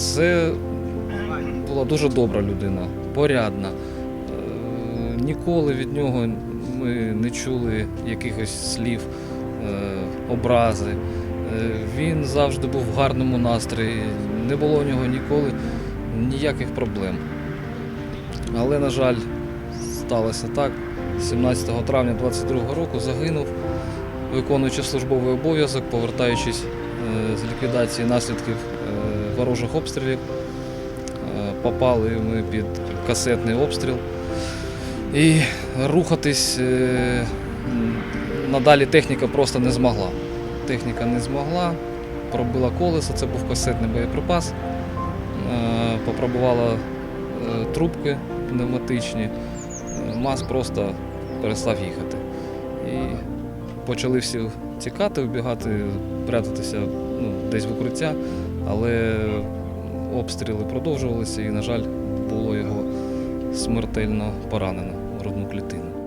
Це була дуже добра людина, порядна. Е, Ніколи від нього ми не чули якихось слів, е, образи. Е, Він завжди був в гарному настрої, не було у нього ніколи ніяких проблем. Але, на жаль, сталося так. 17 травня 22 року загинув, виконуючи службовий обов'язок, повертаючись з ліквідації наслідків ворожих обстрілів. Е, Попали ми під касетний обстріл. І рухатись е, надалі техніка просто не змогла. Техніка не змогла, пробила колесо, це був касетний боєприпас. Е, Попробувала трубки пневматичні. МАЗ просто перестав їхати. І почали всі тікати, вбігати, прятатися ну, десь в укриття, але обстріли продовжувалися і, на жаль, було його смертельно поранено грудну клітину.